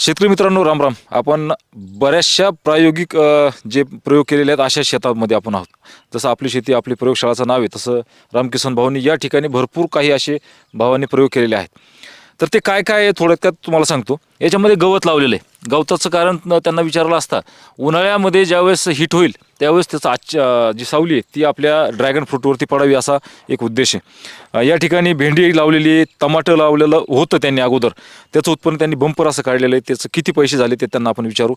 शेतकरी मित्रांनो राम राम. आपण बऱ्याचशा प्रायोगिक अ, जे प्रयोग केलेले आहेत अशा शेतामध्ये आपण आहोत. जसं आपली शेती आपली प्रयोगशाळाचं नाव आहे तसं रामकिसन भाऊंनी या ठिकाणी भरपूर काही असे भावांनी प्रयोग केलेले आहेत. तर ते काय काय आहे थोडक्यात तुम्हाला सांगतो. याच्यामध्ये गवत लावलेलं आहे. गवताचं कारण त्यांना विचारलं असता उन्हाळ्यामध्ये ज्यावेळेस हिट होईल त्यावेळेस त्याचं आजच्या जी सावली आहे ती आपल्या ड्रॅगन फ्रूटवरती पडावी असा एक उद्देश आहे. या ठिकाणी भेंडी लावलेली आहे टमाटर लावलेलं होतं त्यांनी अगोदर. त्याचं उत्पन्न त्यांनी बंपर असं काढलेलं आहे. त्याचं किती पैसे झाले ते त्यांना आपण विचारू.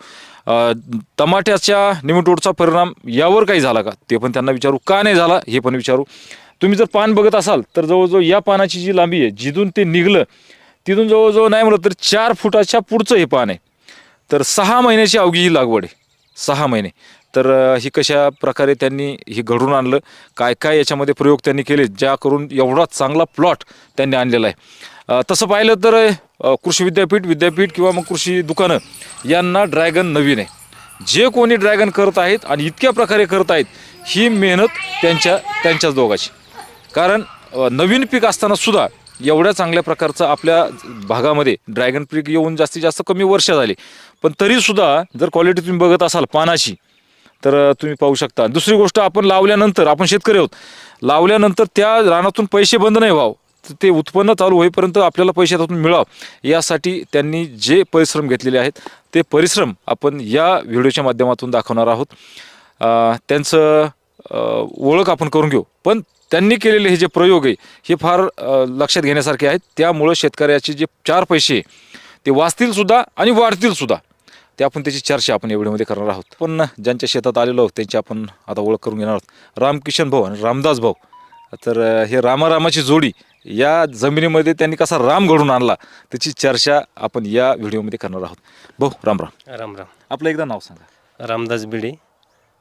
टमाट्याच्या निमटोडचा परिणाम यावर काही झाला का? ते पण त्यांना विचारू. का नाही झाला हे पण विचारू. तुम्ही जर पान बघत असाल तर जवळजवळ या पानाची जी लांबी आहे जिथून ते निघलं तिथून जवळजवळ नाही म्हणलं तर चार फुटाच्या पुढचं हे पान आहे. तर सहा महिन्याची अवघी ही लागवड आहे. सहा महिने. तर ही कशा प्रकारे त्यांनी ही घडून आणलं काय काय याच्यामध्ये प्रयोग त्यांनी केले ज्या करून एवढा चांगला प्लॉट त्यांनी आणलेला आहे. तसं पाहिलं तर कृषी विद्यापीठ विद्यापीठ किंवा मग कृषी दुकानं यांना ड्रॅगन नवीन आहे. जे कोणी ड्रॅगन करत आहेत आणि इतक्या प्रकारे करत आहेत ही मेहनत त्यांच्या त्यांच्याच दोघाची. कारण नवीन पीक असताना सुद्धा एवढ्या चांगल्या प्रकारचं आपल्या भागामध्ये ड्रॅगन पीक येऊन जास्तीत जास्त कमी वर्ष झाली. पण तरीसुद्धा जर क्वालिटी तुम्ही बघत असाल पानाची तर तुम्ही पाहू शकता. दुसरी गोष्ट आपण लावल्यानंतर आपण शेतकरी आहोत. लावल्यानंतर त्या रानातून पैसे बंद नाही व्हावं. तर ते उत्पन्न चालू होईपर्यंत आपल्याला पैसे त्यातून मिळावं. यासाठी त्यांनी जे परिश्रम घेतलेले आहेत ते परिश्रम आपण या व्हिडिओच्या माध्यमातून दाखवणार आहोत. त्यांचं ओळख आपण करून घेऊ. पण त्यांनी केलेले हे जे प्रयोग आहे हे फार लक्षात घेण्यासारखे आहेत. त्यामुळं शेतकऱ्याचे जे चार पैसे ते वाचतील सुद्धा आणि वाढतील सुद्धा. ते आपण त्याची चर्चा आपण या व्हिडिओमध्ये करणार आहोत. पण ज्यांच्या शेतात आलेलो आहोत त्यांची आपण आता ओळख करून घेणार आहोत. रामकिशन भाऊ आणि रामदास भाऊ. तर हे रामारामाची जोडी या जमिनीमध्ये त्यांनी कसा राम घडून आणला त्याची चर्चा आपण या व्हिडिओमध्ये करणार आहोत. भाऊ राम राम. राम राम. आपलं एकदा नाव सांगा. रामदास बिडे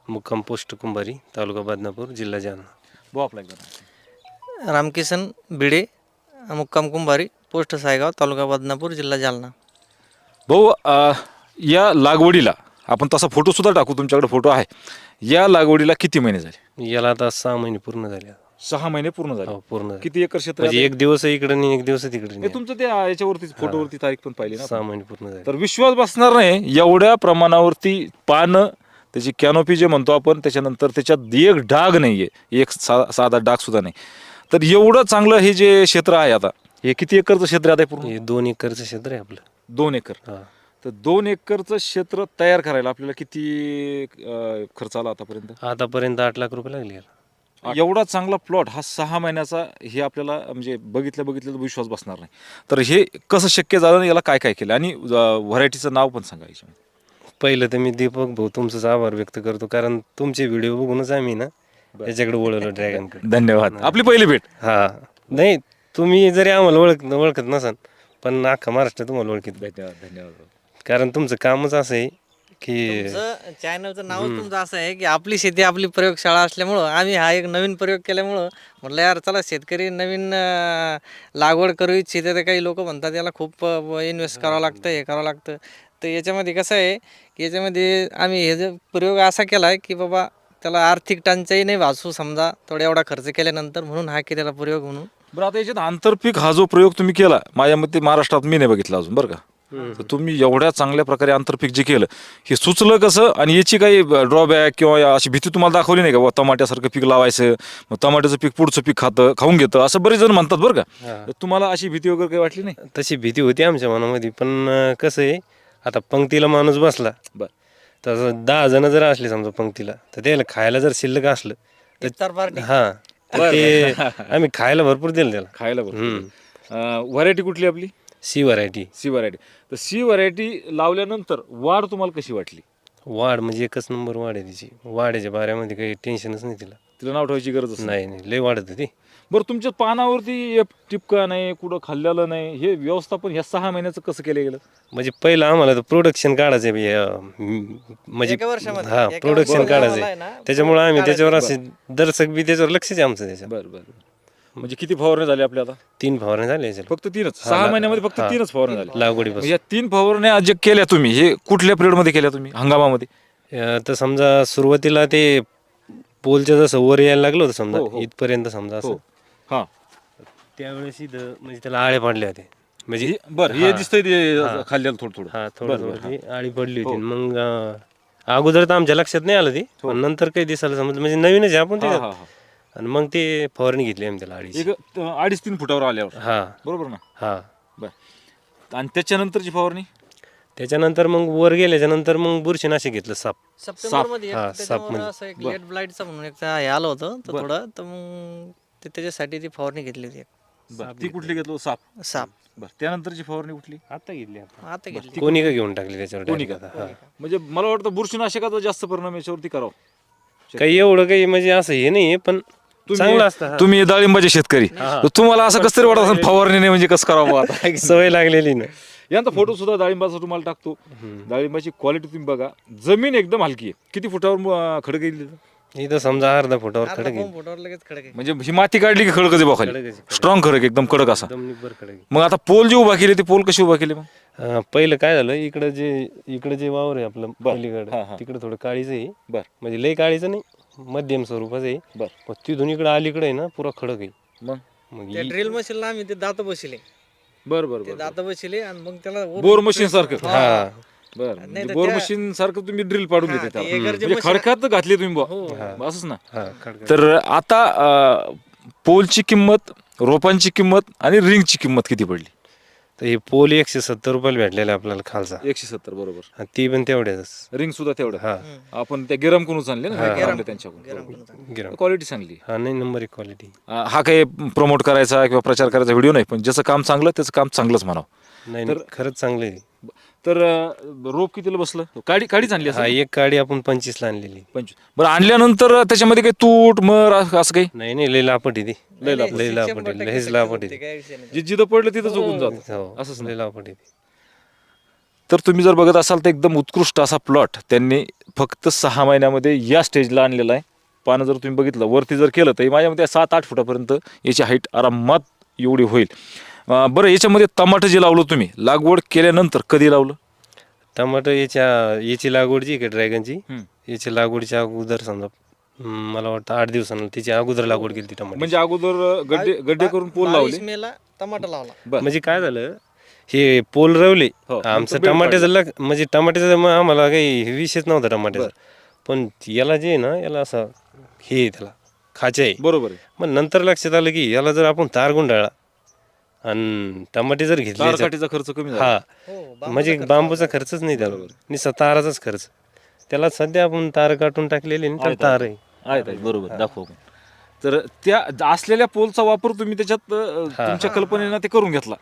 मुक्काम पोस्ट कुंभारी तालुका बदनापूर जिल्हा जालना. भाऊ आपलं एकदा. रामकिसन भिडे मुक्काम कुंभारी पोस्ट सायगाव तालुका बदनापूर जिल्हा जालना भाऊ अ, या लागवडीला आपण तसा फोटो सुद्धा टाकू तुमच्याकडे फोटो आहे या लागवडीला किती महिने झाले याला आता सहा महिने पूर्ण झाले आता. सहा महिने पूर्ण झाले हो पूर्ण झाले. किती एकर क्षेत्र म्हणजे आहे? एक दिवस इकडे नाही एक दिवस तिकडे हे नाही तुमचं ते याच्यावरती फोटोवरती तारीख पण पाहिली ना सहा महिने पूर्ण झाले तर विश्वास बसणार नाही एवढ्या प्रमाणावरती पानं त्याची कॅनोपी जे म्हणतो आपण त्याच्यानंतर त्याच्यात एक डाग नाहीये. एक सा साधा डाग सुद्धा नाही. तर एवढं चांगलं हे जे क्षेत्र आहे आता हे किती एकरचं क्षेत्र आहे आता पूर्ण? हे दोन एकरचं क्षेत्र आहे आपलं. दोन एकर. तर दोन एकरचं क्षेत्र तयार करायला आपल्याला किती खर्च आला आतापर्यंत? आतापर्यंत आठ लाख रुपये लागले एवढा चांगला प्लॉट हा सहा महिन्याचा हे आपल्याला म्हणजे बघितल्या बघितलं विश्वास बसणार नाही. तर हे कसं शक्य झालं याला काय काय केलं? आणि व्हरायटीचं नाव पण सांगा याच्यामध्ये. पहिलं तर मी दीपक भाऊ तुमचाच आभार व्यक्त करतो कारण तुमचे व्हिडिओ बघूनच आम्ही ना याच्याकडे वळवलो ड्रॅगनकडे धन्यवाद. आपली पहिली भेट. हा. नाही तुम्ही जरी आम्हाला ओळख ओळखत नसाल पण अख्खा महाराष्ट्र तुम्हाला ओळखीत. धन्यवाद धन्यवाद कारण तुमचं कामच असं आहे की तुमचं चॅनलचं नावच तुमचं असं आहे की आपली शेती आपली प्रयोगशाळा असल्यामुळं आम्ही हा एक नवीन प्रयोग केल्यामुळं म्हटलं यार चला शेतकरी नवीन अं, लागवड करू इच्छिते तर काही लोक म्हणतात याला खूप इन्व्हेस्ट करावं लागतं हे करावं लागतं. तर याच्यामध्ये कसं आहे की याच्यामध्ये आम्ही हे जे प्रयोग असा केला आहे की बाबा त्याला आर्थिक टंचाई नाही वाचू समजा थोडा एवढा खर्च केल्यानंतर म्हणून हा केलेला प्रयोग म्हणून. बरं आता याच्यात आंतरपीक हा जो प्रयोग तुम्ही केला माझ्या मते महाराष्ट्रात मी नाही बघितला अजून बरं का? तर तुम्ही एवढ्या चांगल्या प्रकारे आंतरपीक जे केलं हे सुचलं कसं? आणि याची काही ड्रॉबॅक किंवा अशी भीती तुम्हाला दाखवली नाही का? टमाट्यासारखं पीक लावायचं मग टमाट्याचं पीक पुढचं पीक खातं खाऊन घेतं असं बरेच जण म्हणतात बरं का? हा. तर तुम्हाला अशी भीती वगैरे काही वाटली नाही? तशी भीती होती आमच्या मनामध्ये पण कसं आहे आता पंक्तीला माणूस बसला. बरं. तर दहा जण जर असले समजा पंक्तीला तर त्याला खायला जर शिल्लक असलं तर हा तर ते आम्ही खायला भरपूर दिलं त्याला. खायला व्हरायटी कुठली आपली? सी व्हरायटी सी व्हरायटी तर सी व्हरायटी लावल्यानंतर वाढ तुम्हाला कशी वाटली? वाढ म्हणजे एकच नंबर वाढ आहे तिची. वाढायच्या बाऱ्यामध्ये काही टेन्शनच नाही तिला. तिला नाव ठेवायची गरजच नाही. नाही नाही लय वाढत होती. बरं तुमच्या पानावरती एक टिपका नाही कुठं खाल्लेलं नाही हे व्यवस्थापन ह्या सहा महिन्याचं कसं केलं गेलं? म्हणजे पहिलं आम्हाला तर प्रोडक्शन काढायचं आहे, अं, म्हणजे एका वर्षामध्ये, हा एका प्रोडक्शन वर्षामध्ये काढायचं आम्हाला आहे. ना, त्याच्यामुळे आम्ही. त्याच्यावर असे दर्शक बी त्याच्यावर लक्षच आहे आमचं त्याच्यावर. बरं बरं म्हणजे किती फवारणी झाली आपल्या आता? तीन फवारण्या झाल्या याच्यावर. फक्त तीनच. सहा महिन्यामध्ये फक्त हा. तीनच फवारणी झाली. लागवडीपासून. या तीन फवारण्या जे केल्या तुम्ही हे कुठल्या पिरियडमध्ये केल्या तुम्ही? हंगामामध्ये? अं, तर समजा सुरुवातीला ते पोलच्या जसं वर यायला लागलं होतं समजा हो, हो. इथपर्यंत समजा असं. हो हा. त्यावेळेस इथं म्हणजे त्याला आळे पाडले होते. म्हणजे हे- बरं हे हा. दिसतंय ते हा. खाल्ल्याला थोडं थोडं. हा बरं, थोडं बरं, थोडं ती आळी पडली होती. हो. मग अं, अगोदर तर आमच्या लक्षात नाही आलं ती पण नंतर काही दिसायला समज म्हणजे नवीनच आहे आपण हा, ते. हा, हा. आणि मग ते फवारणी घेतली आम्ही त्याला अडीच एक अं, अडीच तीन फुटावर आल्यावर. हा. बरोबर ना? हा. बर. आणि त्याच्यानंतरची फवारणी? त्याच्यानंतर मग वर गेल्याच्यानंतर मग बुरशीनाशक घेतलं साप. सप्टेंबरमध्ये हा. असं एक लेट ब्लाईटचं म्हणून एक हे आलं होतं तर थोडं तर मग ते त्याच्यासाठी ती फवारणी घेतली होती. बरं ती कुठली घेतलो. साप. साप. बर त्यानंतरची फवारणी कुठली? आता घेतली आता. आता घेतली. कोणी का घेऊन टाकली त्याच्यावर कोणी direct आता, हा. म्हणजे मला वाटतं बुरशीनाशकाचा जास्त परिणाम याच्यावरती करावं. काही एवढं काही म्हणजे असं हे नाही पण चांगलं असतं हा. तुम्ही डाळिंबाचे शेतकरी. तर तुम्हाला असं कसं तरी वाटत असेल, फवारणी नाही म्हणजे कसं करावं आता? सवय लागलेली ना. यांचा फोटो सुद्धा डाळिंबाचा तुम्हाला टाकतो. डाळिंबाची क्वालिटी तुम्ही बघा. जमीन एकदम हलकी आहे. किती फुटावर खडक गेली इथं समजा अर्धा फुटावर अर्धा खडक पाऊण फुटावर लगेच खडक आहे. म्हणजे ही माती काढली की खडकच आहे बघाली खडक आहे, खडक. स्ट्रॉंग खडक एकदम कडक असा. एकदम निब्बर खडक आहे. मग आता पोल जी उभा केली ती पोल कशी उभा केली मग? अं, पहिलं काय झालं इकडं जे इकडं जे वावर आहे आपलं हा, हा. पलीकडं तिकडं थोडं काळीचं आहे. बर. म्हणजे लय काळीचं नाही मध्यम स्वरूपाचं आहे. बर. मग तिथून इकडं अलीकडे आहे ना पुरा खडक आहे. मग? मग त्या इ- ड्रिल मशीनला आम्ही ते दात बसले बर बर ते दात बसले आणि मग त्याला बोर मशीन सारखं. हा. बर नाही म्हणजे तर बोर त्या- मशीन सारखं तुम्ही ड्रिल पाडून हा, देते म्हणजे मशीन- खडकात घातली तुम्ही बुवा. हो. असंच ना. हा तर आता अं, पोलची किंमत रोपांची किंमत आणि रिंगची किंमत किती पडली? तर हे पोल एकशे सत्तर रुपयाला भेटलेला आहे आपल्याला खालचा. एकशे सत्तर बरोबर. आणि ती पण तेवढ्याच रिंग सुद्धा तेवढं हा. आपण त्या गिरम करून आणले ना आणले त्यांच्याकडून? गिराम क्वालिटी चांगली हा नाही नंबर एक क्वालिटी अं, हा काही प्रमोट करायचा किंवा प्रचार करायचा व्हिडिओ नाही पण ज्याचं काम चांगलं त्याचं काम चांगलंच म्हणावं. नाही नाही, खरंच चांगलं आहे. तर अं, रोप कितीला बसलं? काडी काडीच आणली हा एक गाडी आपण पंचवीसला आणलेली. पंचवीस. बरं आणल्यानंतर त्याच्यामध्ये काही तूट मर असं काही? नाही नाही लय लापट आहे ती. लय लापट. लय लापट आहे लापट आहे जे जिथं पडलं तिथं चुकून जात. हो असंच लय लापट आहे ती. तर तुम्ही जर बघत असाल तर एकदम उत्कृष्ट असा प्लॉट त्यांनी फक्त सहा महिन्यामध्ये या स्टेजला आणलेला आहे. पानं जर तुम्ही बघितलं वरती जर केलं तर हे माझ्या मते सात आठ फुटापर्यंत याची हाईट आरामात एवढी होईल. अं, बरं याच्यामध्ये टमाटर जे लावलं तुम्ही लागवड केल्यानंतर कधी लावलं? टमाटर याच्या याची लागवड जी आहे का ड्रॅगनची. याची लागवडीच्या अगोदर समजा हम्म, मला वाटतं आठ दिवसांना तिची अगोदर लागवड केली ती टमाटर म्हणजे अगोदर गड्डे गड्डे करून पोल लावले? मेला टमाटर लावला. बरं. म्हणजे काय झालं हे पोल रवले. हो, आमचं टमाट्याचं लग म्हणजे टमाट्याचं मग आम्हाला काही विषयच नव्हता टमाट्याचा. पण याला जे आहे ना याला असं हे आहे त्याला खाचे आहे. बरोबर आहे. मग नंतर लक्षात आलं की याला जर आपण तार गुंडाळला आणि टमाटे जर घेतले तारकाठीचा खर्च कमी झाला. हा. हो म्हणजे बांबूचा खर्चच नाही त्याला नुसता ताराचाच खर्च. त्याला सध्या आपण तार काढून टाकलेली आणि त्याला तार आहे. आहेत आहेत. बरोबर. दाखव आपण. तर त्या असलेल्या पोलचा वापर तुम्ही त्याच्यात अं, तुमच्या कल्पनेनं ते करून घेतला.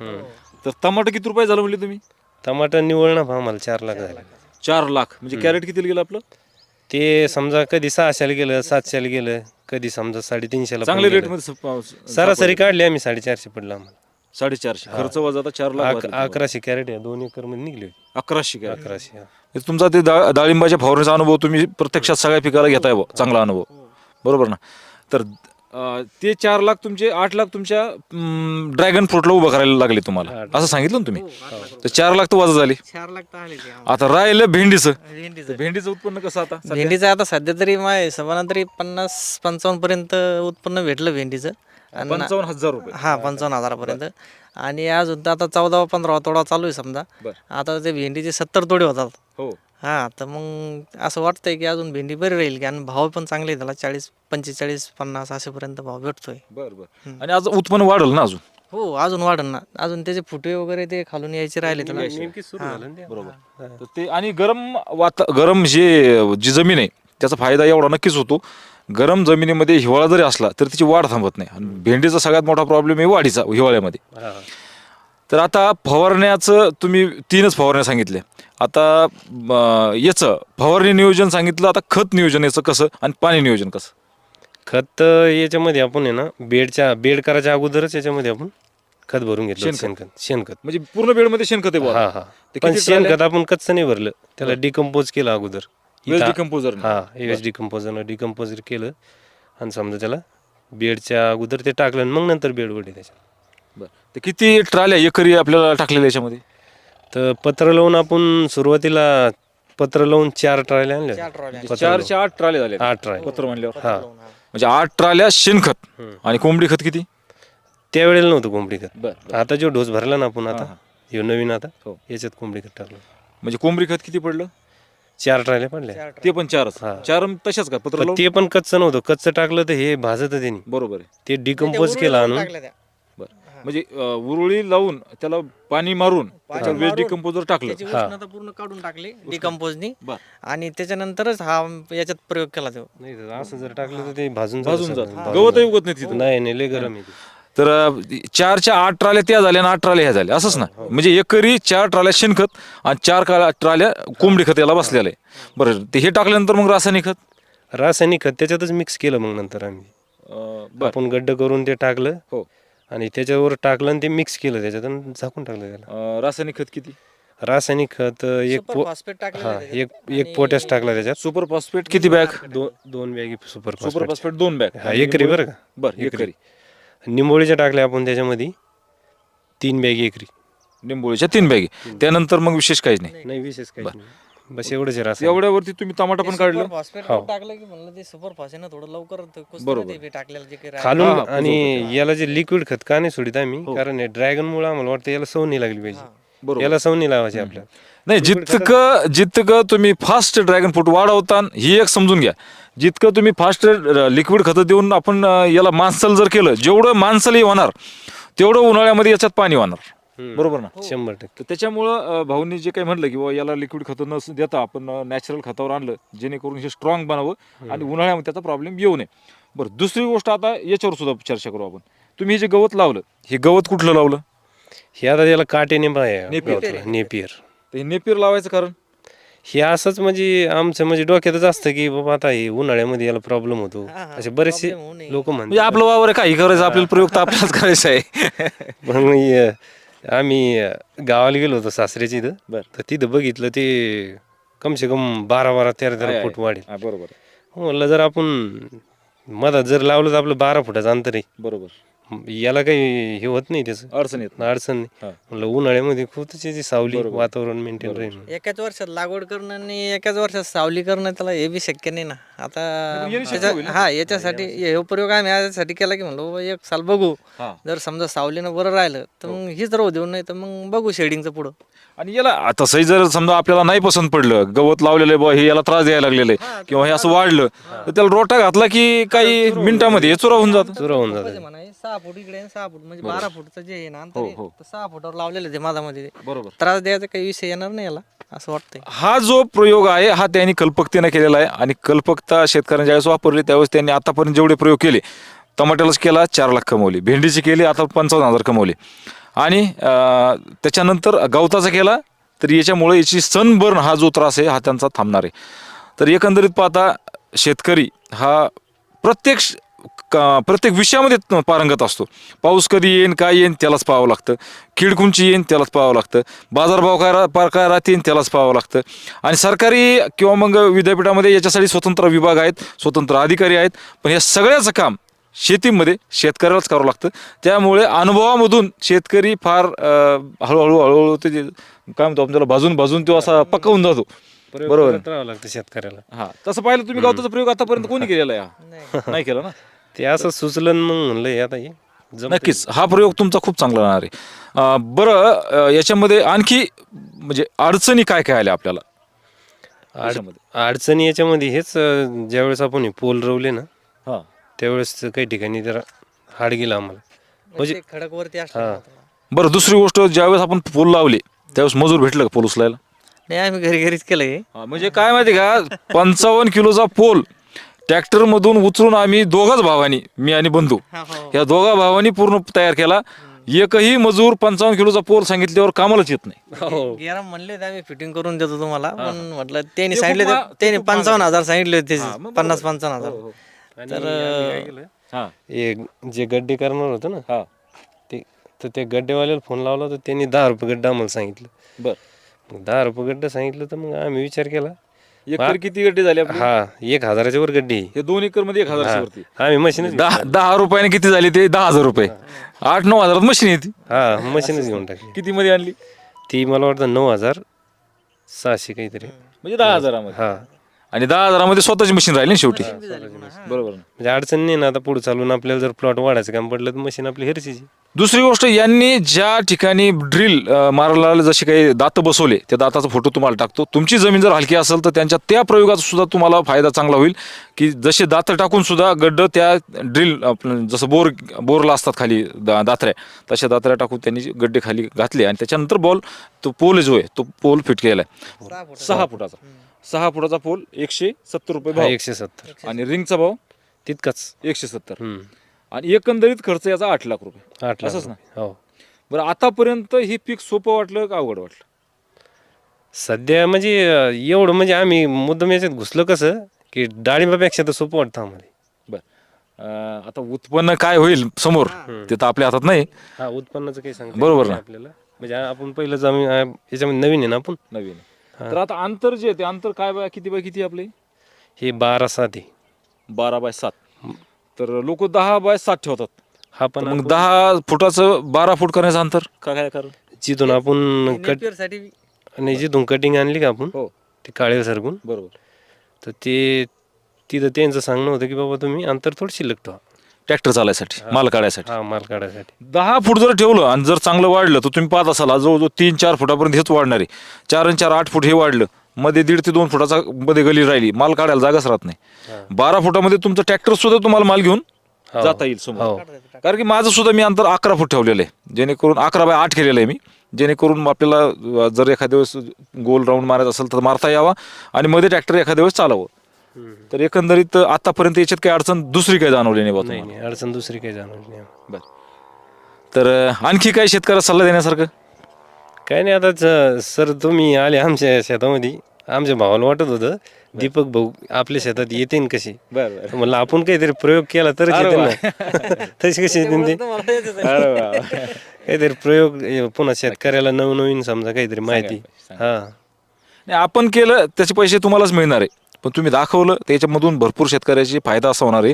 तर टमाटर किती रुपये झालं म्हणले तुम्ही? टमाटर निवळ ना आम्हाला चार लाख झाले. चार लाख. म्हणजे कॅरेट कितीला गेलं आपलं? ते समजा कधी सहाशेला गेलं सातशेला गेलं कधी समजा साडेतीनशेला पण चांगले गेलं. रेटमध्ये सरासरी काढली आम्ही साडेचारशे पडलं आम्हाला. साडेचारशे. खर्च वजा आता चार लाख अक-. अकराशे कॅरेट आहे दोन एकरमध्ये निघली. होती. अकराशे कॅरेट. अकराशे हा. हे तुमचा ते डाळ- डाळिंबाच्या फवारणीचा अनुभव तुम्ही प्रत्यक्षात सगळ्या पिकाला घेताय बुवा, चांगला अनुभव. बरोबर ना? तर अं, ते चार लाख तुमचे आठ लाख तुमच्या ड्रॅगन फ्रूटला उभं करायला लागले तुम्हाला. असं सांगितलं ना तुम्ही? तर चार लाख तर वजा झाले. चार लाख तर आले ते आम्हाला. आता राहिलं भेंडीचं. भेंडीचं. भेंडीचं उत्पन्न कसं आता? भेंडीचं आता सध्या तरी माय हिशोबानं तरी पन्नास पंचावन्न पर्यंत उत्पन्न भेटलं भेंडीचं. पंचावन्न हजार रुपये. हा पंचावन्न हजारापर्यंत. आणि अजून तर आता चौदा पंधरा तोडा चालू आहे समजा. आता ते भेंडीचे सत्तर तोडे होतात. हो. हा तर मग असं वाटतंय की अजून भेंडी बरी राहील की आणि भाव पण चांगले त्याला. चाळीस पंचेचाळीस पन्नास असेपर्यंत भाव भेटतोय. बर बर. आणि आज उत्पन्न वाढल ना अजून? हो अजून वाढन ना. अजून त्याचे फुटे वगैरे ते खालून यायचे राहिले त्याला. नेमकी सुरू झालं ना ते. बरोबर. ते आणि गरम वाता गरम जे जी जमीन आहे त्याचा फायदा एवढा नक्कीच होतो. गरम जमिनीमध्ये हिवाळा जरी असला तर तिची वाढ थांबत नाही. आणि भेंडीचा सगळ्यात मोठा प्रॉब्लेम आहे वाढीचा हिवाळ्यामध्ये. हा. तर आता फवारण्याचं तुम्ही तीनच फवारण्या सांगितले. आता याचं फवारणी नियोजन सांगितलं आता खत नियोजन याचं कसं आणि पाणी नियोजन कसं? खत अं, याच्यामध्ये आपण आहे ना बेडच्या बेड करायच्या अगोदरच याच्यामध्ये आपण खत भरून घेतलं शेणखत. शेणखत शेणखत. म्हणजे पूर्ण बेडमध्ये शेणखत आहे बुवा. हा हा. ते पण किती ट्राल्या? शेणखत आपण कच्चं नाही भरलं. त्याला डिकम्पोज केलं अगोदर. Waste इथं- decomposer ने. हा एस डिकम्पोजरनं डिकम्पोजर केलं. आणि समजा त्याला बेडच्या अगोदर ते टाकलं आणि मग नंतर बेड वडे त्याच्यात. बरं. ते किती ट्राल्या एकरी आपल्याला टाकलेल्या याच्यामध्ये? तर पत्र लावून आपण सुरुवातीला पत्र लावून चार ट्रायला आणले चार ट्रॉल्या. पत्र चारशे आठ ट्राल्या झाल्या. आठ ट्राय पत्र म्हणल्यावर. हा. म्हणजे आठ ट्राल्या शेणखत आणि कोंबडी खत किती? त्यावेळेला नव्हतं कोंबडी खत. आता जो डोस भरला ना आपण आता हा. ह्यो नवीन आता हो. याच्यात कोंबडी खत टाकलं. म्हणजे कोंबडी खत किती पडलं? चार ट्रायला पडल्या ते पण चारच. हा. चार तशाच का? पत्र पण लावून? ते पण कच्चं नव्हतं. कच्चं टाकलं तर हे भाजत त्यांनी बरोबर आहे. ते डिकम्पोज केलं आणून. बरं. म्हणजे अं, उरुळी लावून त्याला पाणी मारून त्याच्यावर वेस्ट डिकम्पोजर टाकलं. त्याची उष्णता पूर्ण काढून टाकली डिकम्पोजनी बर. आणि त्याच्यानंतरच हा याच्यात प्रयोग केला तो. नाही तर असं जर टाकलं तर ते भाजून भाजून जातं. गवतही उगत नाही तिथं. नाही नाही लय गरम आहे ते. तर अं, चारच्या आठ ट्राल्या त्या झाल्या आणि आठ ट्राल्या ह्या झाल्या. असंच ना? म्हणजे एकरी चार ट्राल्या शेणखत आणि चार का- ट्राल्या कोंबडी खत याला बसलेलं. आहे बरं ते हे टाकल्यानंतर मग रासायनिक खत? रासायनिक खत त्याच्यातच मिक्स केलं मग नंतर आम्ही. अं, बरं. आपण गड्ड करून ते टाकलं हो. आणि त्याच्यावर टाकलं आणि ते मिक्स केलं त्याच्यात आणि झाकून टाकलं त्याला. रासायनिक खत किती? रासायनिक खत एक पो टाकलं हा एक एक पोटॅश टाकला त्याच्यात. सुपर फॉस्फेट किती बॅग? दोन दोन बॅगी सुपर सुपर फॉस्फेट दोन बॅग. हा एकरी बरं का? बरं एकरी. निंबोळीच्या टाकल्या आपण त्याच्यामध्ये. तीन बॅगी एकरी. निंबोळीच्या तीन बॅगी. त्यानंतर मग विशेष काहीच नाही. नाही विशेष काही नाही. बस एवढंच आहे रासायनिक. एवढ्यावरती तुम्ही टमाटा पण काढलं? फॉस्फेट हो. टाकलं की म्हणलं ते सुपर फॉस्फेट थोडं लवकर ते बरोबर. ना ते बी टाकलेलं जे काही खालून हा, हा, आणि याला जे लिक्विड खत का नाही सोडित हो. आम्ही कारण ड्रॅगन मुळे आम्हाला वाटतं याला सवनी लागली पाहिजे. बरोबर. याला सवनी लावायची आपल्याला. नाही जितकं जितकं तुम्ही फास्ट ड्रॅगन फ्रूट वाढवता ही एक समजून घ्या. जितकं तुम्ही फास्ट लिक्विड खतं देऊन आपण अं, याला माणसाला जर केलं जेवढं माणसालाही होणार तेवढं उन्हाळ्यामध्ये याच्यात पाणी होणार. बरोबर ना? शंभर टक्के. तर त्याच्यामुळं अं, भाऊंनी जे काही म्हटलं की बाबा याला लिक्विड खतं न देता आपण नॅचरल खतावर आणलं जेणेकरून हे स्ट्रॉंग बनावं आणि उन्हाळ्यामध्ये त्याचा प्रॉब्लेम येऊ नये. बरं दुसरी गोष्ट आता याच्यावर सुद्धा चर्चा करू आपण. तुम्ही हे जे गवत लावलं हे गवत कुठलं लावलं? हे आता त्याला काटे नेपा नेपियर. नेपियर. तर हे नेपियर लावायचं कारण? हे असंच म्हणजे आमचं म्हणजे डोक्यातच असतं की बाबा आता हे उन्हाळ्यामध्ये याला प्रॉब्लेम होतो. असे बरेचसे. लोक म्हणजे म्हणतात आपलं वावर आहे काही करायचं आपल्याला प्रयोग तर आपल्यालाच करायचा आहे. पण मग आम्ही अं, गावाला गेलो होतो सासऱ्याच्या इथं. बर. तर तिथं बघितलं ते कमसे कम बारा बारा तेरा तेरा. फूट वाढेल. हा, बरोबर. हो, म्हणलं जर आपण मधात जर लावलं तर आपलं बारा फुटाचं अंतर आहे. बरोबर. याला काही हे होत नाही त्याचं अडचण येत नाही. अडचण नाही हा. म्हणलं उन्हाळ्यामध्ये खूप त्याची सावली. वातावरण मेंटेन राहील एकाच वर्षात लागवड करणं आणि एकाच वर्षात सावली करणं त्याला हे बी शक्य नाही ना आता त्याच्या-? हा याच्यासाठी हे प्रयोग आम्ही याच्यासाठी केला की म्हणलो बाबा एक साल बघू हा. जर समजा सावलीनं बरं राहिलं तर मग हीच राहू देऊ नाही तर मग बघू शेडिंगचं पुढं आणि याला तसंही जर समजा आपल्याला नाही पसंत पडलं गवत लावलेलं आहे बुवा, हे याला त्रास द्यायला लागलेलं आहे किंवा हे असं वाढलं तर त्याला रोटा घातला की काही मिनिटामध्ये हे चुरा होऊन जातं. चुरा होऊन जातं. हे सहा फूट इकडे आणि सहा फूट म्हणजे बारा फूटचं जे आहे ना अंतर आहे, हो. तर सहा फुटावर लावलेलं ते माझामध्ये बरोबर. त्रास द्यायचा काही विषय येणार नाही याला असं वाटतंय. हा जो प्रयोग आहे हा त्यांनी कल्पकतेने केलेला आहे आणि कल्पकता शेतकऱ्यांनी ज्यावेळेस वापरली त्यावेळेस त्यांनी आतापर्यंत जेवढे प्रयोग केले टमाट्यालाच केला चार लाख कमवले भेंडीचे केले आता पंचावन्न हजार कमवले. आणि त्याच्यानंतर गवताचा केला तर याच्यामुळे याची सनबर्न हा जो त्रास आहे हा त्यांचा थांबणार आहे. तर एकंदरीत पाहता शेतकरी हा प्रत्येक का- प्रत्येक विषयामध्ये पारंगत असतो. पाऊस कधी येईन काय येईन त्यालाच पाहावं लागतं. कीड येईन त्यालाच पाहावं लागतं. बाजारभाव काय रा पार काय राहतील त्यालाच पाहावं लागतं. आणि सरकारी किंवा मग विद्यापीठामध्ये याच्यासाठी स्वतंत्र विभाग आहेत स्वतंत्र अधिकारी आहेत पण या सगळ्याचं काम शेतीमध्ये शेतकऱ्यालाच करावं लागतं. त्यामुळे अनुभवामधून शेतकरी फार अं, हळूहळू हळूहळू ते जे- काय म्हणतो आपण त्याला भाजून भाजून तो असा पकवून जातो. प्रयोग बरोबर. करत राहावं लागतं शेतकऱ्याला. हा. तसं पाहिलं तुम्ही गवताचा प्रयोग आतापर्यंत कोणी केलेला आहे हा? नाही केला ना? ते असं सुचलं न मग म्हणलं हे आता हे जमतंय. नक्कीच. हा प्रयोग तुमचा खूप चांगला राहणार आहे. अं, बरं अं, याच्यामध्ये आणखी म्हणजे अडचणी काय काय आल्या आपल्याला? अड- याच्यामध्ये? अडचणी याच्यामध्ये हेच अं, ज्यावेळेस आपण हे पोल रवले ना हा. त्यावेळेस काही ठिकाणी जरा हाड गेला आम्हाला. म्हणजे खडक वरती असलं बरं दुसरी गोष्ट ज्यावेळेस आपण पोल लावले त्यावेळेस मजूर भेटलं का पोल उचलायला? नाही आम्ही घरी घरीच केलं हे हा, म्हणजे काय माहिती का पंचावन्न किलोचा पोल ट्रॅक्टर मधून उचलून आम्ही दोघाच भावानी मी आणि बंधू या दोघा भावांनी पूर्ण तयार केला. एकही मजूर पंचावन्न किलोचा पोल सांगितल्यावर कामालाच येत नाही. गेराम म्हणले होते आम्ही फिटिंग करून देतो तुम्हाला पण म्हटलं त्यांनी सांगितले होते- त्यांनी पंचावन्न हजार सांगितले होते हा, पन्नास. पंचावन्न हो, हजार हो. तर? हा. हे जे गड्डे करणार होतं ना हा. ते तर त्या गड्डेवाल्याला फोन लावला तर त्यांनी दहा रुपये गड्डा आम्हाला सांगितलं. बर. मग दहा रुपये गड्डा सांगितलं तर मग आम्ही विचार केला. एकर किती गड्डे झाले आपले? हा एक हजाराच्या वर गड्डी. आहे. हे दोन एकरमध्ये एक हा. हजार वरती. आम्ही मशीनच दहा दहा रुपयाने किती झाले ते? दहा हजार रुपये. आठ नऊ हजारात मशीन येते. हा मशीनच घेऊन टाकली. किती मध्ये आणली? ती मला वाटतं नऊ हजार सहाशे काहीतरी. म्हणजे दहा हजारामध्ये. हा. आणि दहा हजारामध्ये स्वतःची मशीन राहिली ना शेवटी. बरोबर ना. म्हणजे अडचण नाही ना आता पुढे चालून आपल्याला जर प्लॉट वाढायचं काम पडलं तर मशीन आपली हेरचीची दुसरी गोष्ट यांनी ज्या ठिकाणी ड्रिल मारायला जसे काही दात बसवले त्या दाताचा फोटो तुम्हाला टाकतो. तुमची जमीन जर हलकी असेल तर त्यांच्या त्या प्रयोगाचा सुद्धा तुम्हाला फायदा चांगला होईल. की जसे दात टाकून सुद्धा गड्ड त्या ड्रिल आपलं जसं बोर बोरला असतात खाली दा दात्र्या तशा दात्र्या टाकून त्यांनी गड्डे खाली घातले. आणि त्याच्यानंतर बॉल तो पोल जो आहे तो पोल फिट केला आहे. सहा फुटाचा. सहा फुटाचा पोल एकशे सत्तर रुपये हा भाव एकशे सत्तर. आणि रिंगचा भाव? तितकाच. एकशे सत्तर. हम्म. आणि एकंदरीत खर्च याचा आठ लाख रुपये. आठ लाख असंच ना? रुपये. हो. बरं आतापर्यंत हे पीक सोपं वाटलं का अवघड वाटलं? सध्या म्हणजे अं, एवढं म्हणजे आम्ही मुद्दाम याच्यात घुसलो कसं की डाळिंबापेक्षा तर सोपं वाटतं आम्हाला. बरं. अं, आता उत्पन्न काय होईल समोर ते तर आपल्या हातात नाही. हा उत्पन्नाचं काही सांगता बरोबर ना. आपल्याला. म्हणजे आपण पहिलं जमीन याच्यामध्ये नवीन आहे ना आपण? नवीन तर आता अंतर जे आहे ते अंतर काय बाय किती बाय किती आपले? हे बारा सात आहे. बारा बाय सात. तर लोक दहा बाय सात ठेवतात. हा पण मग दहा फुटाचं बारा फुट करण्याचं अंतर? काय काय कारण जिथून आपण कट नेपियरसाठी आणि जिथून कटिंग आणली का आपण हो. ते काळे सरकून. बरोबर. तर ते तिथं त्यांचं सांगणं होतं की बाबा तुम्ही अंतर थोडं शिल्लक ठेवा. ट्रॅक्टर चालायसाठी माल काढायसाठी. हा माल काढायसाठी. दहा फूट जर ठेवलं आणि जर चांगलं वाढलं तर तुम्ही पाहत असाल जवळजवळ तीन चार फुटापर्यंत हेच वाढणार आहे. चार आणि चार आठ फूट हे वाढलं मध्ये दीड ते दोन फुटाचा मध्ये गली राहिली माल काढायला जागाच राहत नाही. बारा फुटामध्ये तुमचं ट्रॅक्टर सुद्धा तुम्हाला माल घेऊन हो. जाता येईल समोर. हो. कारण की माझं सुद्धा मी अंतर अकरा फूट ठेवलेलं आहे. जेणेकरून अकरा बाय आठ केलेलं आहे मी. जेणेकरून आपल्याला अं, जर एखाद्या वेळेस गोल राऊंड मारायचा असेल तर मारता यावा आणि मध्ये ट्रॅक्टर एखाद्या वेळेस चालावं. तर एकंदरीत आतापर्यंत याच्यात काही अडचण दुसरी काही जाणवली नाही नाही. नाही अडचण दुसरी काही जाणवली नाही. बरं. तर आणखी काही शेतकऱ्याला सल्ला देण्यासारखं? काय नाही आता ज- सर तुम्ही आले आमच्या शेतामध्ये. आमच्या भावाला वाटत होतं दीपक भाऊ आपल्या शेतात येतील कशी? बरं तर म्हणलं आपण काहीतरी प्रयोग केला येते ना. तशी कशी येतील ते? काहीतरी प्रयोग पुन्हा शेतकऱ्याला नवनवीन समजा काहीतरी माहिती. हा. नाही आपण केलं त्याचे पैसे तुम्हालाच मिळणार आहे. पण तुम्ही दाखवलं त्याच्यामधून भरपूर शेतकऱ्याची फायदा असा होणार आहे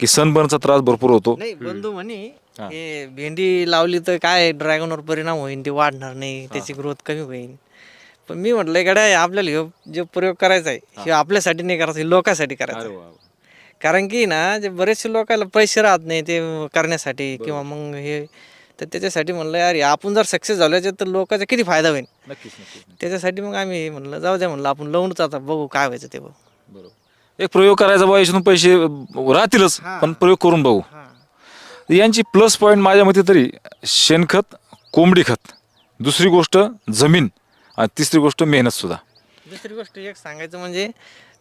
की सनबर्नचा त्रास भरपूर होतो. नाही बंधू म्हणे हे. भेंडी लावली तर काय ड्रॅगनवर परिणाम होईल ते वाढणार नाही त्याची ग्रोथ कमी होईल पण मी म्हटलं गड्या आपल्याला ह्यो जो प्रयोग करायचा आहे हे. आपल्यासाठी नाही करायचा हे लोकांसाठी करायचा आहे. कारण की ना जे बरेचसे लोकांना पैसे राहत नाही ते करण्यासाठी किंवा मग हे तर त्याच्यासाठी म्हणलं यार हे आपण जर सक्सेस झालो याच्यात तर लोकांचा किती फायदा होईल नक्कीच नक्कीच त्याच्यासाठी मग आम्ही म्हणलं जाऊ द्या म्हणलं आपण लावूनच आता बघू काय व्हायचं ते बघू. बरोबर. एक प्रयोग करायचा बा याच्यातून पैसे राहतीलच पण प्रयोग करून बघू. हां. यांची प्लस पॉईंट माझ्या मते तरी शेणखत कोंबडी खत. दुसरी गोष्ट जमीन. आणि तिसरी गोष्ट मेहनत सुद्धा. दुसरी गोष्ट एक सांगायचं म्हणजे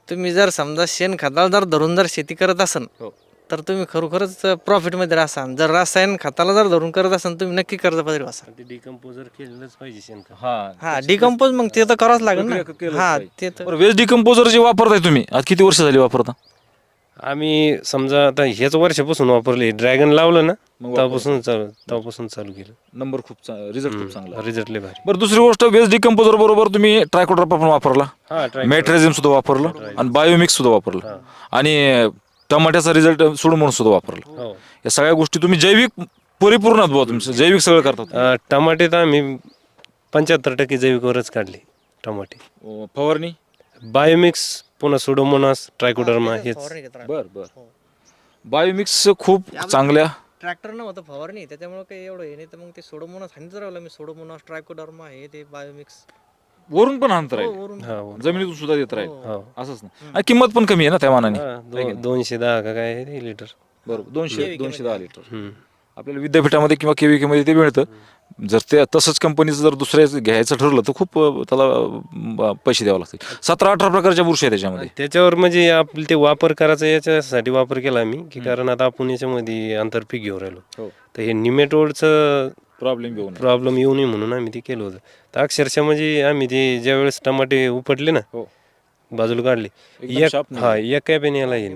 तुम्ही जर समजा शेण खताला जर धरून जर शेती करत असाल तर तुम्ही खरोखरच प्रॉफिटमध्ये राहसाल जर रासायन खताला जर धरून करत असाल तुम्ही नक्की कर्जपत्री ते डिकम्पोजर केलेलंच पाहिजे शेणखत. हा. हा डिकम्पोज मग ते तर करावंच लागेल ना. हा. ते तर बरं वेस्ट डिकम्पोजर जे वापरताय तुम्ही आज किती वर्ष झाली वापरता? आम्ही समजा आता ह्याच वर्षापासून वापरले ड्रॅगन लावलं ना तेव्हापासून चालू तेव्हापासून चालू केलं. नंबर खूप रिझल्ट खूप चांगला. रिझल्ट लय भारी. बरं दुसरी गोष्ट वेस्ट डिकम्पोजर बरोबर तुम्ही ट्रायकोड्रॉपा पण वापरला. हा ट्राय मेट्रेझिम सुद्धा वापरलं आणि बायोमिक्स सुद्धा वापरलं. आणि टमाट्याचा रिझल्ट सोडून म्हणून सुद्धा वापरलं. हो. या सगळ्या गोष्टी तुम्ही जैविक परिपूर्ण आहात बुवा तुमचं. जैविक सगळं करतात. अं, टमाटे तर आम्ही पंच्याहत्तर टक्के जैविकवरच काढले टमाटे. अं, फवारणी? बायोमिक्स पुन्हा सुडोमोनास ट्रायकोडर्मा हेच. बर बर. बायोमिक्स खूप चांगल्या. ट्रॅक्टर नव्हतं फवारणी त्याच्यामुळे काही एवढं हे नाही. तर मग ते सोडोमोनास सांगितलं राहिलं. मी सोडोमोनास ट्रायकोडर्मा हे ते बायोमिक्स वरून पण अंतर आहे वरून. हा हो. जमिनीतून सुद्धा देत राहील. हो. असंच ना. आणि किंमत पण कमी आहे ना त्या मानाने. हा, दो- दोनशे दहा का काय आहे ते लिटर. बरोबर. दोनशे दोनशे दहा लिटर. हम्म. आपल्याला विद्यापीठामध्ये किंवा केव्हीके मध्ये ते मिळतं. जर ते तसंच कंपनीचं जर दुसऱ्या घ्यायचं ठरलं तर खूप अं, त्याला अं, पैसे द्यावे लागतील. सतरा अठरा प्रकारच्या बुरशी आहे त्याच्यामध्ये. त्याच्यावर म्हणजे आपलं ते वापर करायचा याच्यासाठी वापर केला आम्ही की कारण आता आपण याच्यामध्ये आंतरपीक घेऊन राहिलो. हो. तर हे निमेटोडचं प्रॉब्लेम घेऊन प्रॉब्लेम येऊ नये म्हणून आम्ही ते केलं होतं. तर अक्षरशः म्हणजे आम्ही ते ज्यावेळेस टमाटे उपटले ना हो. बाजूला काढले एकदम एक sharp हा एक कॅपेन याला येईल.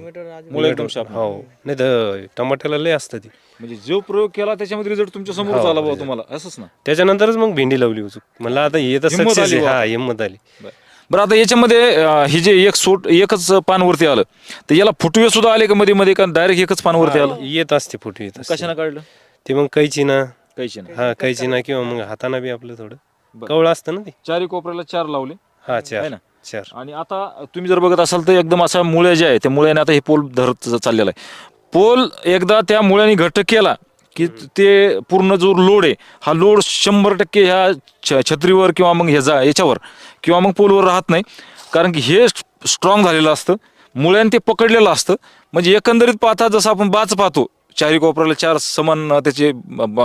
मुळे एकदम sharp हो. नाही तर टमाट्याला लय असतं ते. म्हणजे जो प्रयोग केला त्याच्यामध्ये रिझल्ट तुमच्यासमोर आला बाबा तुम्हाला. असंच ना? त्याच्यानंतरच मग भेंडी लावली उचूक म्हणलं आता हे तर हिंमत सक्सेस आली आहे. बुवा. हा हिंमत आली. बरं. बरं आता याच्यामध्ये अं, ही जे एक सोट एकच पान वरती आलं तर याला फुटवे सुद्धा आले का मध्ये मध्ये का डायरेक्ट एकच पान वरती आलं. येत असते फुटू येत असते. कशाने काढलं? ते मग कैची ना काहीच नाही हा कैची ना किंवा मग हाताना बी आपलं थोडं. कवळ असतं ना ते. चारी कोपऱ्याला चार लावले. हा चार. ना? चार. आणि आता तुम्ही जर बघत असाल तर एकदम असा मुळे जे आहे त्या मुळ्याने आता हे पोल धरत चाललेला आहे. पोल एकदा त्या मुळ्याने घट्ट केला की ते पूर्ण जो लोड आहे हा लोड शंभर टक्के ह्या छ छत्रीवर किंवा मग ह्याचा याच्यावर किंवा मग पोलवर राहत नाही. कारण की हे स्ट्रॉंग झालेलं असतं. मुळ्याने ते पकडलेलं असतं. म्हणजे एकंदरीत पाहता जसं आपण बाच पाहतो चारी कोपऱ्याला चार समान त्याचे ब-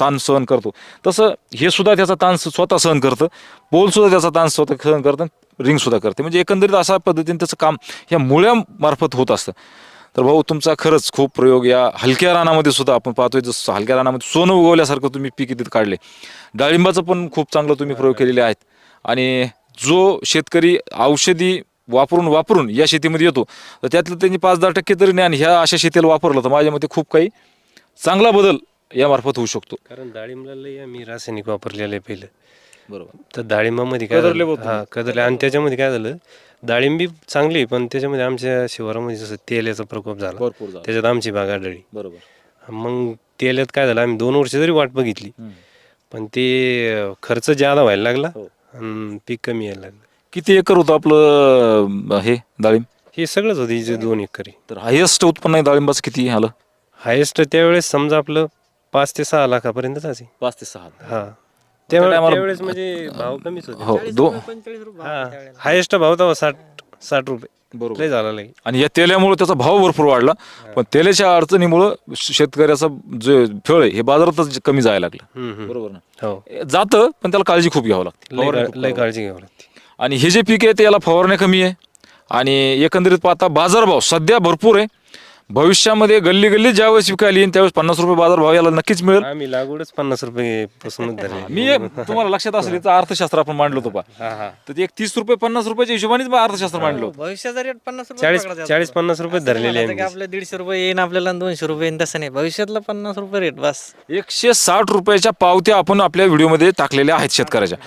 ताण सहन करतो. तसं हे सुद्धा त्याचा ताण स- स्वतः सहन करतं. पोल सुद्धा त्याचा ताण स्वतः सहन करतं रिंग सुद्धा करते. म्हणजे एकंदरीत अशा पद्धतीने त्याचं काम ह्या मुळ्यामार्फत होत असतं. तर भाऊ तुमचा खरंच खूप प्रयोग या हलक्या रानामध्ये सुद्धा आपण पाहतोय. जसं हलक्या रानामध्ये सोनं उगवल्यासारखं तुम्ही पीक इथे काढले. डाळिंबाचं पण खूप चांगलं तुम्ही प्रयोग केलेले आहेत. आणि जो शेतकरी औषधी वापरून वापरून या शेतीमध्ये येतो. तर त्यातलं त्यांनी पाच दहा टक्के तरी ज्ञान ह्या अशा शेतीला वापरलं तर माझ्या मते खूप काही चांगला बदल यामार्फत होऊ शकतो. कारण डाळिंबला लई आम्ही रासायनिक वापरलेलं आहे पहिलं. बरोबर. तर डाळिंबामध्ये काय कदरले झालं? होते. हा कदरले. आणि त्याच्यामध्ये काय झालं? डाळिंबी चांगली पण त्याच्यामध्ये आमच्या शिवारामध्ये जसं तेलाचा प्रकोप झाला. भरपूर झालं. त्याच्यात आमची बाग आढळली. बरोबर. मग तेल्यात काय झालं? आम्ही दोन वर्ष जरी वाट बघितली. पण ते अं, खर्च जादा व्हायला लागला हो. आणि पीक कमी यायला लागलं. किती एकर होतं आपलं अं, हे डाळिंब? हे सगळंच होतं हिचे दोन एकरी. तर हायेस्ट उत्पन्न आहे डाळिंबाचं किती आलं? हायेस्ट त्यावेळेस समजा आपलं पाच ते सहा लाखापर्यंतच पाच ते सहा. हा. त्यावेळेस म्हणजे भाव कमीच होते. हो दो हा. हायेस्ट भाव तेव्हा साठ साठ रुपये. बरोबर. लय झाला लगे आणि या तेल्यामुळे त्याचा भाव भरपूर वाढला. पण तेलाच्या अडचणीमुळं श- शेतकऱ्याचं जे फळ आहे हे बाजारातच कमी जायला लागलं. हम्म, हम्म. बरोबर ना? हो. जातं पण त्याला काळजी खूप घ्यावं लागते. लय फवारणी काळ- खूप लय करावं काळजी घ्यावी लागते. आणि हे जे पीक आहे ते याला फवारण्या कमी आहे. आणि एकंदरीत पाहता बाजारभाव सध्या भरपूर आहे. भविष्यामध्ये गल्ली गल्ली ज्यावेळेस विकायला येईल त्यावेळेस पन्नास रुपये बाजारभाव याला नक्कीच मिळेल. आम्ही लागवडच पन्नास रुपये मी एक तुम्हाला लक्षात असेल याचं अर्थशास्त्र आपण मांडलो होतो पा तर ते एक तीस रुपये पन्नास रुपयाच्या हिशोबानेच अर्थशास्त्र मांडलो. भविष्याचा रेट पन्नास रुपये चाळीस चाळीस. पन्नास रुपये धरलेले आहे आपले दीडशे रुपये येईन आपल्याला दोनशे रुपये येईन तसं नाही. भविष्यातला पन्नास रुपये रेट बस. एकशे साठ रुपयाच्या पावत्या आपण आपल्या व्हिडिओमध्ये टाकलेल्या आहेत शेतकऱ्याच्या.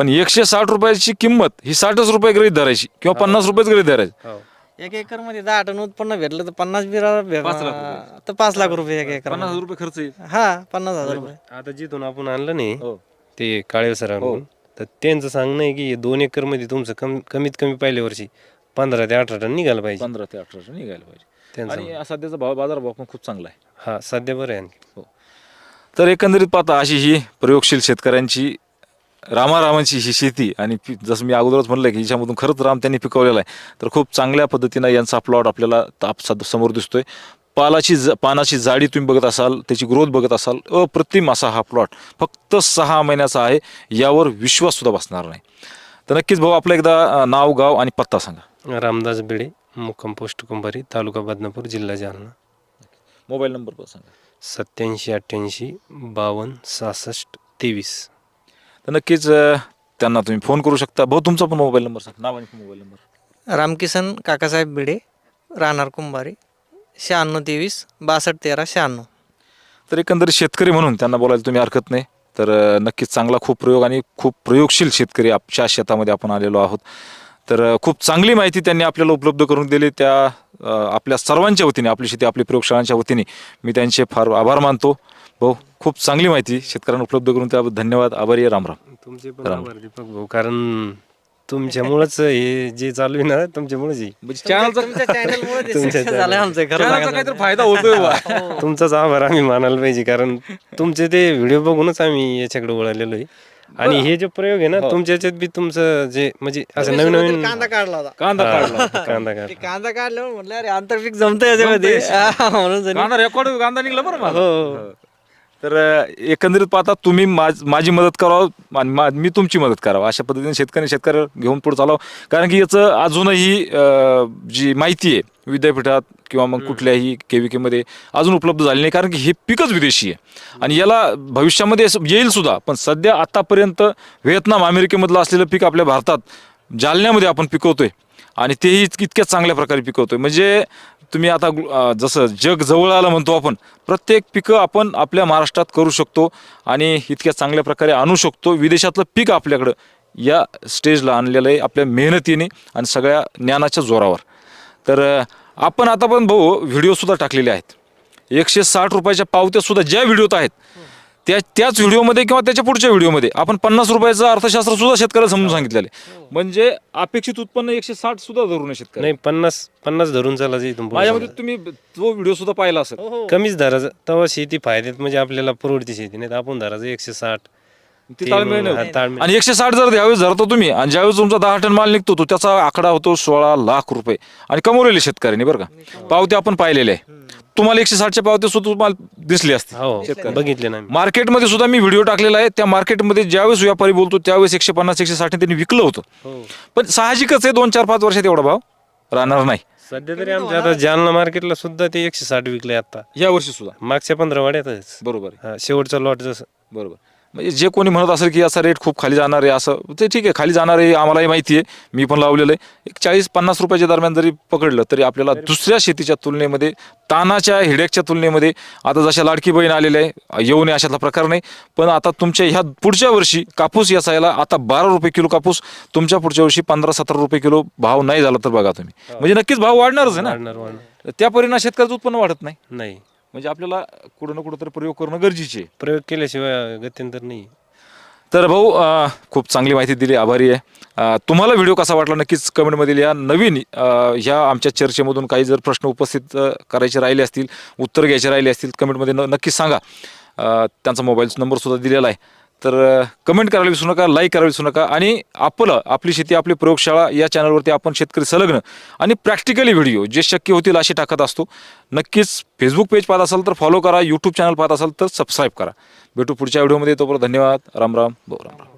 पण एकशे साठ रुपयाची किंमत ही साठच रुपये गृहीत धरायची किंवा पन्नास रुपयेच गृहीत धरायची. हो. एक एकरमध्ये दहा टन उत्पन्न भेटलं तर पन्नास बिरा पाच लाख रुपये. तर पाच लाख रुपये एक एकर पन्नास हजार रुपये खर्च येईल. हा पन्नास हजार रुपये. आता जिथून आपण आणलं नाही हो. ते काळे सरांकडून तर त्यांचं सांगणं आहे की दोन एकरमध्ये तुमचं कम कमीत कमी पहिल्या वर्षी पंधरा ते अठरा टन निघालं पाहिजे. पंधरा ते अठरा टन निघायला पाहिजे. त्यांचं आणि सध्याचा भाव बाजारभाव पण खूप चांगला आहे. हा सध्या बरं आहे आणखी. तर एकंदरीत पाहता अशी ही प्रयोगशील शेतकऱ्यांची रामारामांची ही शेती आणि पी- जसं मी अगोदरच म्हणलं की हिच्यामधून खरंच राम त्यांनी पिकवलेला आहे. तर खूप चांगल्या पद्धतीनं यांचा प्लॉट आपल्याला ताप समोर दिसतोय. पालाची ज पानाची जाडी तुम्ही बघत असाल त्याची ग्रोथ बघत असाल अप्रतिम असा हा प्लॉट फक्त सहा महिन्याचा आहे यावर विश्वास सुद्धा बसणार नाही. तर नक्कीच भाऊ आपलं एकदा नाव गाव आणि पत्ता सांगा. रामदास बेडे मुक्काम पोस्ट कुंभारी तालुका बदनापूर जिल्हा जालना. मोबाईल नंबर सांगा. सत्याऐंशी अठ्ठ्याऐंशी बावन्न सहासष्ट तेवीस. तर नक्कीच अं, त्यांना तुम्ही फोन करू शकता. भाऊ तुमचा पण मोबाईल नंबर सांगा. नाव आणि मोबाईल नंबर. रामकिसन काकासाहेब भिडे राहणार कुंभारी शहाण्णव तेवीस बासष्ट तेरा शहाण्णव. तर एकंदरीत शेतकरी म्हणून त्यांना बोलायला तुम्ही हरकत नाही. तर अ, नक्कीच चांगला खूप प्रयोग आणि खूप प्रयोगशील शेतकरी आपच्या शेतामध्ये आपण आलेलो आहोत. तर अ, खूप चांगली माहिती त्यांनी आपल्याला उपलब्ध करून दिली. त्या अ, आपल्या सर्वांच्या वतीने आपली शेती आपली प्रयोगशाळांच्या वतीने मी त्यांचे फार आभार मानतो. भाऊ खूप चांगली माहिती शेतकऱ्यांना उपलब्ध करून त्याबद्दल धन्यवाद. आभारी आहे. रामराम तुमचे पण आभार दीपक भाऊ. कारण तुमच्यामुळेच हे जे चालू आहे ना तुमच्यामुळेच आहे. म्हणजे चॅनलचा तुमच्या चॅनलमुळे तुमच्या सक्सेस झालं आमचं खरं चॅनलचा सांगायचं काहीतरी फायदा होतोय बा. तुमचाच आभार आम्ही मानायला पाहिजे कारण तुमचे ते व्हिडिओ बघूनच आम्ही याच्याकडे वळालेलो आहे. आणि हे जे प्रयोग आहे ना तुमच्या याच्यात बी तुमचं जे म्हणजे असं नवीन नवीन कांदा काढला होता. कांदा काढला कांदा ते काढ कांदा काढल्यावर म्हटलं अरे आंतरपीक जमतं याच्यामध्ये. हा, म्हणून जणी- कांदा रेकॉर्ड कांदा निघला बरं माझा. हो तर एकंदरीत पाहता तुम्ही माझ माझी मदत करावं आणि मा- मी तुमची मदत करावं अशा पद्धतीने शेतकरी शेतकरी घेऊन पुढे चालावं. कारण की याचं अजूनही जी माहिती आहे विद्यापीठात किंवा मग कुठल्याही के मध्ये अजून उपलब्ध झाली नाही. कारण की हे पिकच विदेशी आहे. आणि याला भविष्यामध्ये येईल सुद्धा पण सध्या आतापर्यंत व्हिएतनाम अमेरिकेमधलं असलेलं पीक आपल्या भारतात जालन्यामध्ये आपण पिकवतोय. आणि तेही इत- इतक्या चांगल्या प्रकारे पिकवतोय. म्हणजे तुम्ही आता जसं जग जवळ आलं म्हणतो आपण प्रत्येक पिकं आपण आपल्या महाराष्ट्रात करू शकतो आणि इतक्या चांगल्या प्रकारे आणू शकतो. विदेशातलं पीक आपल्याकडं या स्टेजला आणलेलं आहे आपल्या मेहनतीने आणि सगळ्या ज्ञानाच्या जोरावर. तर आपण आता पण भाऊ व्हिडिओसुद्धा टाकलेले आहेत. एकशे साठ रुपयाच्या पावत्यासुद्धा ज्या व्हिडिओत आहेत त्या त्याच व्हिडिओमध्ये किंवा त्याच्या पुढच्या व्हिडिओमध्ये आपण पन्नास रुपयाचं अर्थशास्त्र सुद्धा शेतकऱ्याला समजून सांगितलेलं आहे. म्हणजे अपेक्षित उत्पन्न एकशे साठ सुद्धा धरू नये शेतकरी नाही पन्नास पन्नास धरून चाला जे माझ्यामध्ये तुम्ही तो व्हिडिओ सुद्धा पाहिला असेल. कमीच धरायचं तेव्हा शेती फायद्यात म्हणजे आपल्याला परवडती शेती नाही तर आपण धरायचं एकशे साठ. ती ते ताळमेळ मग नाही हा, होत. ताळमेळ. आणि एकशे साठ जर द्यावेळेस धरतो तुम्ही आणि ज्यावेळेस तुमचा दहा टन माल निघतो तो त्याचा आकडा होतो सोळा लाख रुपये. आणि कमवलेले शेतकऱ्यांनी बरं का? पावते आपण पाहिलेले आहे. तुम्हाला एकशे साठच्या पावते सुद्धा तुम्हाला दिसली असते हो बघितले ना आम्ही. मार्केटमध्ये सुद्धा मी व्हिडिओ टाकलेला आहे. त्या मार्केटमध्ये ज्यावेळेस व्यापारी बोलतो त्यावेळेस एकशे पन्नास एकशे साठ त्यांनी विकलं होतं. हो. पण साहजिकच आहे दोन चार पाच वर्षात एवढा भाव राहणार नाही. सध्या तरी आमच्या आता जालना मार्केटला सुद्धा ते एकशे साठ विकले आता. या वर्षी सुद्धा. मागच्या पंधरा वाड्यातच. बरोबर आहे. हा, शेवटचा लॉट जसं. बरोबर. म्हणजे जे कोणी म्हणत असेल की याचा रेट खूप खाली जाणार आहे असं ते ठीक आहे खाली जाणार आहे आम्हालाही माहिती आहे. मी पण लावलेलं आहे. एक चाळीस पन्नास रुपयाच्या दरम्यान जरी पकडलं तरी आपल्याला दुसऱ्या शेतीच्या तुलनेमध्ये तानाच्या हिड्याच्या तुलनेमध्ये आता जशा लाडकी बहीण आलेले आहे येऊ नये अशातला प्रकार नाही. पण आता तुमच्या ह्या पुढच्या वर्षी कापूस याचायला आता बारा रुपये किलो कापूस तुमच्या पुढच्या वर्षी पंधरा सतरा रुपये किलो भाव नाही झाला तर बघा तुम्ही. म्हणजे नक्कीच भाव वाढणारच आहे ना. त्या परिणाम शेतकऱ्याचं उत्पन्न वाढत नाही. नाही. म्हणजे आपल्याला कुठं ना कुठं तरी प्रयोग करणं गरजेचे. आहे प्रयोग केल्याशिवाय गत्यंतर नाही. तर भाऊ अ, खूप चांगली माहिती दिली आभारी आहे. अ, तुम्हाला व्हिडिओ कसा वाटला नक्कीच कमेंटमध्ये लिहा नवीन अ, ह्या आमच्या चर्चेमधून काही जर प्रश्न उपस्थित अ, करायचे राहिले असतील उत्तर घ्यायचे राहिले असतील कमेंटमध्ये न नक्कीच सांगा. अ, त्यांचा मोबाईल नंबरसुद्धा दिलेला आहे. तर कमेंट करायला विसरू नका लाईक करायला विसरू नका आणि आपलं आपली शेती आपली प्रयोगशाळा या चॅनलवरती आपण शेतकरी संलग्न आणि प्रॅक्टिकली व्हिडिओ जे शक्य होतील असे टाकत असतो. नक्कीच फेसबुक पेज पाहत असाल तर फॉलो करा यूट्यूब चॅनल पाहत असाल तर सबस्क्राईब करा. भेटू पुढच्या व्हिडिओमध्ये तोपर्यंत धन्यवाद. राम राम. बहु राम राम.